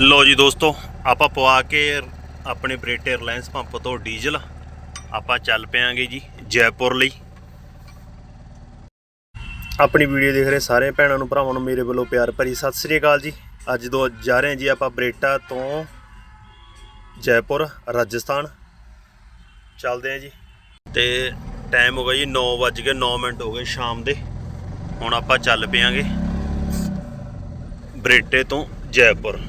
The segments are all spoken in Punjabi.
ਲੋ ਜੀ ਦੋਸਤੋ, ਆਪਾਂ ਪਵਾ ਕੇ ਆਪਣੇ ਬ੍ਰੇਟੇ ਰਿਲਾਇੰਸ ਪੰਪ ਤੋਂ ਡੀਜ਼ਲ ਆਪਾਂ ਚੱਲ ਪਿਆਂਗੇ ਜੀ ਜੈਪੁਰ ਲਈ। ਆਪਣੀ ਵੀਡੀਓ ਦੇਖ ਰਹੇ ਸਾਰੇ ਭੈਣਾਂ ਨੂੰ, ਭਰਾਵਾਂ ਨੂੰ ਮੇਰੇ ਵੱਲੋਂ ਪਿਆਰ ਭਰੀ ਸਤਿ ਸ੍ਰੀ ਅਕਾਲ ਜੀ। ਅੱਜ ਦੋ ਜਾ ਰਹੇ ਹਾਂ ਜੀ ਆਪਾਂ ਬਰੇਟਾ ਤੋਂ ਜੈਪੁਰ, ਰਾਜਸਥਾਨ। ਚੱਲਦੇ ਹਾਂ ਜੀ। ਤੇ ਟਾਈਮ ਹੋ ਗਿਆ ਜੀ 9:09 ਮਿੰਟ ਹੋ ਗਏ ਸ਼ਾਮ ਦੇ। ਹੁਣ ਆਪਾਂ ਚੱਲ ਪਿਆਂਗੇ ਬਰੇਟੇ ਤੋਂ ਜੈਪੁਰ।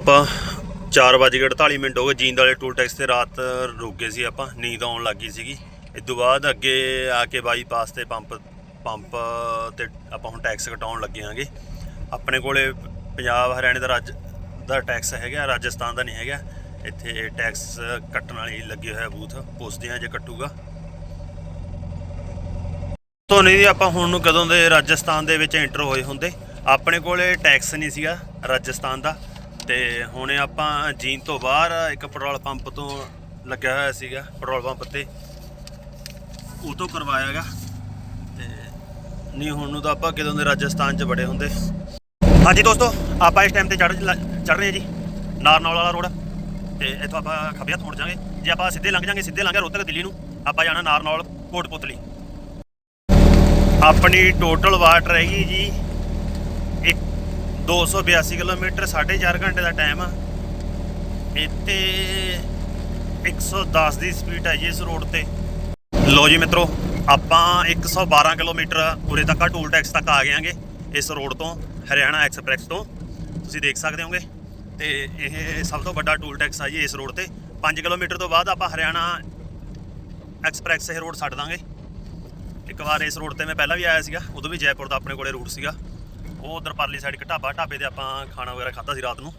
ਆਪਾਂ 4:48 ਮਿੰਟ ਹੋ ਗਏ, ਜੀਂਦ ਵਾਲੇ ਟੂਲ ਟੈਕਸ ਤੇ ਰਾਤ ਰੁਕ ਗਏ ਸੀ ਆਪਾਂ, ਨੀਂਦ ਆਉਣ ਲੱਗੀ ਸੀਗੀ। ਇਸ ਤੋਂ ਬਾਅਦ ਅੱਗੇ ਆ ਕੇ ਬਾਈਪਾਸ ਤੇ ਪੰਪ ਪੰਪ ਤੇ ਆਪਾਂ ਹੁਣ ਟੈਕਸ ਕਟਾਉਣ ਲੱਗੇ ਆਂਗੇ ਆਪਣੇ ਕੋਲੇ ਪੰਜਾਬ ਹਰਿਆਣੇ ਦਾ ਰਾਜ ਦਾ ਟੈਕਸ ਹੈਗਾ, ਰਾਜਸਥਾਨ ਦਾ ਨਹੀਂ ਹੈਗਾ। ਇੱਥੇ ਟੈਕਸ ਕੱਟਣ ਵਾਲੀ ਲੱਗੇ ਹੋਇਆ ਬੂਥ, ਪੁੱਛਦੇ ਆ ਜੇ ਕੱਟੂਗਾ। ਤੋਂ ਨਹੀਂ ਜੀ, ਆਪਾਂ ਹੁਣ ਨੂੰ ਕਦੋਂ ਦੇ ਰਾਜਸਥਾਨ ਦੇ ਵਿੱਚ ਐਂਟਰ ਹੋਏ ਹੁੰਦੇ। ਆਪਣੇ ਕੋਲੇ ਟੈਕਸ ਨਹੀਂ ਸੀਗਾ ਰਾਜਸਥਾਨ ਦਾ। ਤੇ ਹੁਣੇ ਆਪਾਂ ਜੀਨ ਤੋਂ ਬਾਹਰ ਇੱਕ ਪੈਟਰੋਲ ਪੰਪ ਤੋਂ ਲੱਗਿਆ ਹੋਇਆ ਸੀਗਾ, ਪੈਟਰੋਲ ਪੰਪ ਤੇ। ਉਹ ਤੋਂ ਕਰਵਾਇਆਗਾ ਤੇ ਨਹੀਂ, ਹੁਣ ਨੂੰ ਤਾਂ ਆਪਾਂ ਕਦੋਂ ਦੇ ਰਾਜਸਥਾਨ 'ਚ ਬੜੇ ਹੁੰਦੇ। ਹਾਂਜੀ ਦੋਸਤੋ, ਆਪਾਂ ਇਸ ਟਾਈਮ ਤੇ ਚੜ ਚੜ ਰਹੇ ਹਾਂ ਜੀ, ਨਾਰਨੌਲ ਵਾਲਾ ਰੋਡ। ਤੇ ਇੱਥੋਂ ਆਪਾਂ ਖੱਬੇ ਹੱਥ ਮੁੜ ਜਾਾਂਗੇ ਜੇ ਆਪਾਂ ਸਿੱਧੇ ਲੰਘ ਜਾਾਂਗੇ ਸਿੱਧੇ ਲੰਘ ਕੇ ਰੋਹਤਕ ਦਿੱਲੀ ਨੂੰ, ਆਪਾਂ ਜਾਣਾ ਨਾਰਨੌਲ ਕੋਟਪੁਤਲੀ ਆਪਣੀ ਟੋਟਲ ਵਾਟ ਰਹੇਗੀ ਜੀ, ਇੱਕ 282 ਕਿਲੋਮੀਟਰ 4.5 ਘੰਟੇ ਦਾ ਟਾਈਮ ਆ। ਇੱਥੇ 110 ਦੀ ਸਪੀਡ ਹੈ ਜੀ ਇਸ ਰੋਡ ਤੇ। ਲੋ ਜੀ ਮਿੱਤਰੋ ਆਪਾਂ 112 ਕਿਲੋਮੀਟਰ ਉਰੇ ਤੱਕ ਆ, ਟੂਲ ਟੈਕਸ ਤੱਕ ਆ ਗਏਾਂਗੇ ਇਸ ਰੋਡ ਤੋਂ, ਹਰਿਆਣਾ ਐਕਸਪ੍ਰੈਸ ਤੋਂ। ਤੁਸੀਂ ਦੇਖ ਸਕਦੇ ਹੋਗੇ ਤੇ ਇਹ ਸਭ ਤੋਂ ਵੱਡਾ ਟੂਲ ਟੈਕਸ ਆ ਜੀ ਇਸ ਰੋਡ ਤੇ। 5 ਕਿਲੋਮੀਟਰ ਤੋਂ ਬਾਅਦ ਆਪਾਂ ਹਰਿਆਣਾ ਐਕਸਪ੍ਰੈਸ ਇਹ ਰੋਡ ਛੱਡ ਦਾਂਗੇ। ਇੱਕ ਵਾਰ ਇਸ ਰੋਡ ਤੇ ਮੈਂ ਪਹਿਲਾਂ ਵੀ ਆਇਆ ਸੀਗਾ, ਉਦੋਂ ਵੀ ਜੈਪੁਰ ਦਾ ਆਪਣੇ ਕੋਲੇ ਰੂਟ ਸੀਗਾ। ਉਹ ਉਧਰ ਪਰਲੀ ਸਾਈਡ ਇੱਕ ਢਾਬਾ, ਢਾਬੇ ਤੇ ਆਪਾਂ ਖਾਣਾ ਵਗੈਰਾ ਖਾਧਾ ਸੀ ਰਾਤ ਨੂੰ।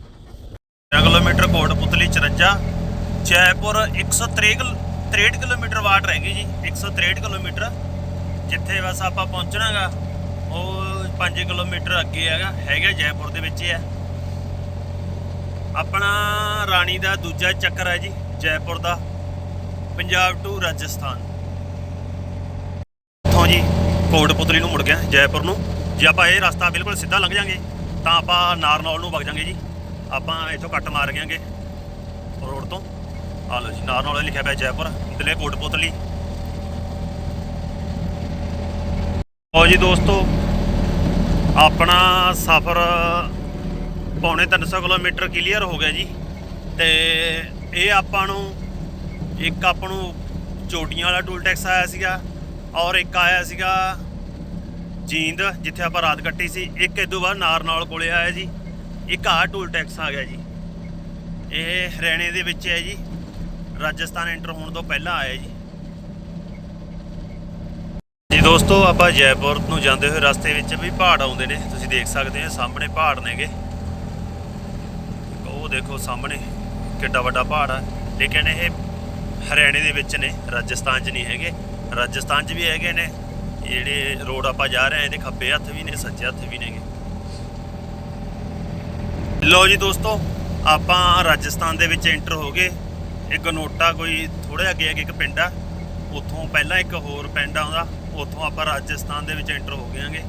13 ਕਿਲੋਮੀਟਰ ਕੋਟਪੁਤਲੀ 54 ਜੈਪੁਰ 163 ਕਿਲ- 63 ਕਿਲੋਮੀਟਰ ਵਾਟ ਰਹਿ ਗਈ ਜੀ 163 ਕਿਲੋਮੀਟਰ, ਜਿੱਥੇ ਬਸ ਆਪਾਂ ਪਹੁੰਚਣਾਗਾ, ਉਹ 5 ਕਿਲੋਮੀਟਰ ਅੱਗੇ ਹੈਗਾ ਹੈਗਾ ਜੈਪੁਰ ਦੇ ਵਿੱਚ ਹੈ ਆਪਣਾ ਰਾਣੀ ਦਾ ਦੂਜਾ ਚੱਕਰ ਹੈ ਜੀ, ਜੈਪੁਰ ਦਾ, ਪੰਜਾਬ ਟੂ ਰਾਜਸਥਾਨ। ਇੱਥੋਂ ਜੀ, ਕੋਟਪੁਤਲੀ ਨੂੰ ਮੁੜ ਗਿਆ, ਜੈਪੁਰ ਨੂੰ। ਜੇ ਆਪਾਂ ਇਹ ਰਸਤਾ ਬਿਲਕੁਲ ਸਿੱਧਾ ਲੰਘ ਜਾਾਂਗੇ, ਤਾਂ ਆਪਾਂ ਨਾਰਨੌਲ ਨੂੰ ਵਗ ਜਾਾਂਗੇ ਜੀ। ਆਪਾਂ ਇੱਥੋਂ ਕੱਟ ਮਾਰ ਗਿਆਂਗੇ ਰੋਡ ਤੋਂ। ਆ ਲਓ ਜੀ ਨਾਰਨੌਲ ਲਿਖਿਆ ਪਿਆ ਜੈਪੁਰ ਇਧਰਲੇ ਕੋਟਪੁਤਲੀ। ਲਓ ਜੀ ਦੋਸਤੋ, ਆਪਣਾ ਸਫ਼ਰ ਪੌਣੇ 300 ਕਿਲੋਮੀਟਰ ਕਲੀਅਰ ਹੋ ਗਿਆ ਜੀ। ਤੇ ਇਹ ਆਪਾਂ ਨੂੰ, ਇੱਕ ਆਪਾਂ ਨੂੰ ਚੋਟੀਆਂ ਵਾਲਾ ਟੂਲ ਟੈਕਸ ਆਇਆ ਸੀਗਾ, ਔਰ ਇੱਕ ਆਇਆ ਸੀਗਾ ਜੀਂਦ, ਜਿੱਥੇ ਆਪਾਂ ਰਾਤ ਕੱਟੀ ਸੀ। ਇੱਕ ਇਦੋਂ ਬਾਅਦ ਨਾਰਨਾਲ ਕੋਲੇ ਆਇਆ ਜੀ। ਇੱਕ ਆਹ ਟੂਲ ਟੈਕਸ ਆ ਗਿਆ ਜੀ। ਇਹ ਹਰਿਆਣੇ ਦੇ ਵਿੱਚ ਹੈ ਜੀ। ਰਾਜਸਥਾਨ ਐਂਟਰ ਹੋਣ ਤੋਂ ਪਹਿਲਾਂ ਆਇਆ ਜੀ। ਜੀ ਦੋਸਤੋ, ਆਪਾਂ ਜੈਪੁਰ ਨੂੰ ਜਾਂਦੇ ਹੋਏ ਰਸਤੇ ਵਿੱਚ ਵੀ ਪਹਾੜ ਆਉਂਦੇ ਨੇ। ਤੁਸੀਂ ਦੇਖ ਸਕਦੇ ਹੋ, ਸਾਹਮਣੇ ਪਹਾੜ ਨੇਗੇ। ਉਹ ਦੇਖੋ ਸਾਹਮਣੇ, ਕਿੱਡਾ ਵੱਡਾ ਪਹਾੜ ਆ। ਲੇਕਿਨ ਇਹ ਹਰਿਆਣੇ ਦੇ ਵਿੱਚ ਨੇ, ਰਾਜਸਥਾਨ 'ਚ ਨਹੀਂ ਹੈਗੇ। ਰਾਜਸਥਾਨ 'ਚ ਵੀ ਹੈਗੇ ਨੇ। ਜਿਹੜੇ ਰੋਡ ਆਪਾਂ ਜਾ ਰਹੇ ਹਾਂ, ਇਹਦੇ ਖੱਬੇ ਹੱਥ ਵੀ ਨੇ, ਸੱਜੇ ਹੱਥ ਵੀ ਨੇਗੇ। ਲੋ ਜੀ ਦੋਸਤੋ, ਆਪਾਂ ਰਾਜਸਥਾਨ ਦੇ ਵਿੱਚ ਐਂਟਰ ਹੋ ਗਏ। ਇਹ ਗਨੋਟਾ ਕੋਈ ਥੋੜੇ ਅੱਗੇ ਅੱਗੇ ਇੱਕ ਪਿੰਡ ਆ, ਉੱਥੋਂ ਪਹਿਲਾਂ ਇੱਕ ਹੋਰ ਪਿੰਡ ਆਉਂਦਾ, ਉੱਥੋਂ ਆਪਾਂ ਰਾਜਸਥਾਨ ਦੇ ਵਿੱਚ ਐਂਟਰ ਹੋ ਗਏਾਂਗੇ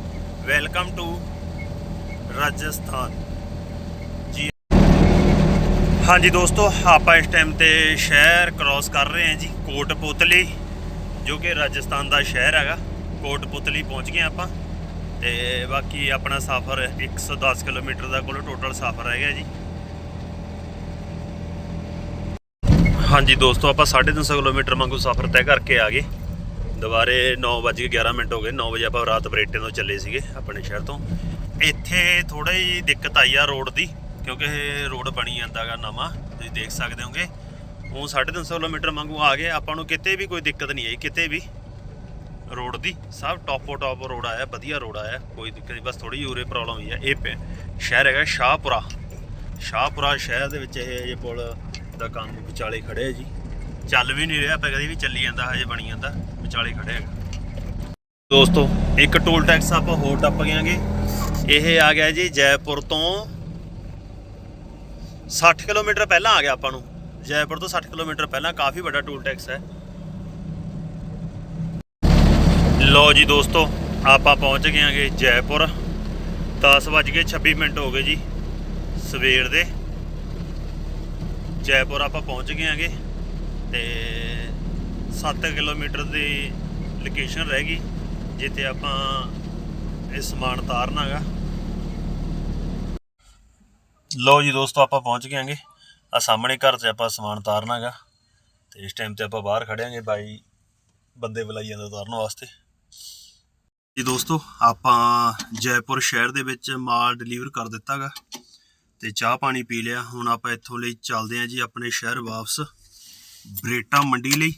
ਵੈਲਕਮ ਟੂ ਰਾਜਸਥਾਨ। ਜੀ। ਹਾਂਜੀ ਦੋਸਤੋ, ਆਪਾਂ ਇਸ ਟਾਈਮ ਤੇ ਸ਼ਹਿਰ ਕ੍ਰਾਸ ਕਰ ਰਹੇ ਹਾਂ ਜੀ, ਕੋਟਪੁਤਲੀ, ਜੋ ਕਿ ਰਾਜਸਥਾਨ ਦਾ ਸ਼ਹਿਰ ਹੈਗਾ। ਕੋਟਪੁਤਲੀ ਪਹੁੰਚ ਗਏ ਆਪਾਂ, ਤੇ ਬਾਕੀ ਆਪਣਾ ਸਫ਼ਰ 110 ਕਿਲੋਮੀਟਰ ਦਾ ਕੋਲ ਟੋਟਲ ਸਫ਼ਰ ਹੈਗਾ ਜੀ। ਹਾਂਜੀ ਦੋਸਤੋ, ਆਪਾਂ 350 ਕਿਲੋਮੀਟਰ ਵਾਂਗੂ ਸਫ਼ਰ ਤੈਅ ਕਰਕੇ ਆ ਗਏ। ਦੁਬਾਰੇ 9:11 ਮਿੰਟ ਹੋ ਗਏ। 9 ਵਜੇ ਆਪਾਂ ਰਾਤ ਬਰੇਟੇ ਤੋਂ ਚੱਲੇ ਸੀਗੇ ਆਪਣੇ ਸ਼ਹਿਰ ਤੋਂ। ਇੱਥੇ ਥੋੜਾ ਹੀ ਦਿੱਕਤ ਆਈ ਆ ਰੋਡ ਦੀ, ਕਿਉਂਕਿ ਇਹ ਰੋਡ ਬਣੀ ਜਾਂਦਾਗਾ ਨਵਾਂ, ਤੁਸੀਂ ਦੇਖ ਸਕਦੇ ਹੋਗੇ। ਉਹ 350 ਕਿਲੋਮੀਟਰ ਵਾਂਗੂ ਆ ਗਏ। ਆਪਾਂ ਨੂੰ ਕਿਤੇ ਵੀ ਕੋਈ ਦਿੱਕਤ ਨਹੀਂ ਆਈ, ਕਿਤੇ ਵੀ। ਰੋਡ ਦੀ ਸਭ ਟੌਪੋ ਟੌਪ ਰੋਡ ਆਇਆ, ਵਧੀਆ ਰੋਡ ਆਇਆ। ਕੋਈ ਦਿੱਕਤ ਨਹੀਂ, ਬਸ ਥੋੜੀ ਜਿਹੀ ਉਰੇ ਪ੍ਰੋਬਲਮ ਹੋਈ ਆ। ਇਹ ਪਿੰ- ਸ਼ਹਿਰ ਹੈਗਾ ਸ਼ਾਹਪੁਰਾ। ਸ਼ਾਹਪੁਰਾ ਸ਼ਹਿਰ ਦੇ ਵਿੱਚ ਇਹ ਇਹ ਪੁਲ ਦਾ ਕੰਮ ਵਿਚਾਲੇ ਖੜੇ ਜੀ। ਚੱਲ ਵੀ ਨਹੀਂ ਰਿਹਾ, ਆਪਾਂ ਕਦੀ ਵੀ ਚੱਲੀ ਜਾਂਦਾ, ਹਜੇ ਬਣੀ ਜਾਂਦਾ, ਵਿਚਾਲੇ ਖੜੇ ਹੈਗਾ। ਦੋਸਤੋ, ਇੱਕ ਟੋਲ ਟੈਕਸ ਆਪਾਂ ਹੋਰ ਟੱਪ ਗਿਆਂਗੇ ਇਹ ਆ ਗਿਆ ਜੀ ਜੈਪੁਰ ਤੋਂ 60 ਕਿਲੋਮੀਟਰ ਪਹਿਲਾਂ ਆ ਗਿਆ ਆਪਾਂ ਨੂੰ। ਜੈਪੁਰ ਤੋਂ 60 ਕਿਲੋਮੀਟਰ ਪਹਿਲਾਂ ਕਾਫੀ ਵੱਡਾ ਟੋਲ ਟੈਕਸ ਹੈ। ਲੋ ਜੀ ਦੋਸਤੋ, ਆਪਾਂ ਪਹੁੰਚ ਗਏ ਆਂਗੇ ਜੈਪੁਰ। 10:26 ਮਿੰਟ ਹੋ ਗਏ ਜੀ ਸਵੇਰ ਦੇ। ਜੈਪੁਰ ਆਪਾਂ ਪਹੁੰਚ ਗਏ ਆਂਗੇ ਤੇ 7 ਕਿਲੋਮੀਟਰ ਦੀ ਲੋਕੇਸ਼ਨ ਰਹਿ ਗਈ, ਜਿੱਥੇ ਆਪਾਂ ਇਹ ਸਮਾਨ ਤਾਰਨਾਗਾ। ਲੋ ਜੀ ਦੋਸਤੋ, ਆਪਾਂ ਪਹੁੰਚ ਗਏ ਆਂਗੇ। ਆ ਸਾਹਮਣੇ ਘਰ 'ਚ ਆਪਾਂ ਸਮਾਨ ਤਾਰਨਾਗਾ ਤੇ ਇਸ ਟਾਈਮ ਤੇ ਆਪਾਂ ਬਾਹਰ ਖੜੇ ਬਾਈ ਬੰਦੇ ਬੁਲਾਈ ਜਾਂਦੇ ਉਤਾਰਨ ਵਾਸਤੇ। ਜੀ ਦੋਸਤੋ, ਆਪਾਂ ਜੈਪੁਰ ਸ਼ਹਿਰ ਦੇ ਵਿੱਚ ਮਾਲ ਡਿਲੀਵਰ ਕਰ ਦਿੱਤਾਗਾ। ਤੇ ਚਾਹ ਪਾਣੀ ਪੀ ਲਿਆ। ਹੁਣ ਆਪਾਂ ਇੱਥੋਂ ਲਈ ਚੱਲਦੇ ਆਂ ਜੀ ਆਪਣੇ ਸ਼ਹਿਰ ਵਾਪਸ ਬਰੇਟਾ ਮੰਡੀ ਲਈ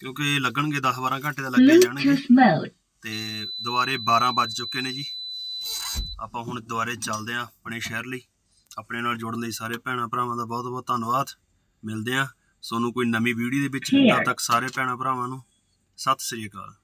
ਕਿਉਂਕਿ ਲੱਗਣਗੇ 10-12 ਘੰਟੇ ਦਾ ਲੱਗੇ ਜਾਣਗੇ. ਤੇ ਦੁਬਾਰੇ 12 ਵੱਜ ਚੁੱਕੇ ਨੇ ਜੀ। ਆਪਾਂ ਹੁਣ ਦੁਬਾਰੇ ਚੱਲਦੇ ਆਂ ਆਪਣੇ ਸ਼ਹਿਰ ਲਈ। ਆਪਣੇ ਨਾਲ ਜੁੜਨ ਲਈ ਸਾਰੇ ਭੈਣਾਂ ਭਰਾਵਾਂ ਦਾ ਬਹੁਤ ਬਹੁਤ ਧੰਨਵਾਦ। ਮਿਲਦੇ ਆਂ ਤੁਹਾਨੂੰ ਕੋਈ ਨਵੀਂ ਵੀਡੀਓ ਦੇ ਵਿੱਚ. ਤਦ ਤੱਕ ਸਾਰੇ ਭੈਣਾਂ ਭਰਾਵਾਂ ਨੂੰ। ਸਤਿ ਸ੍ਰੀ ਅਕਾਲ।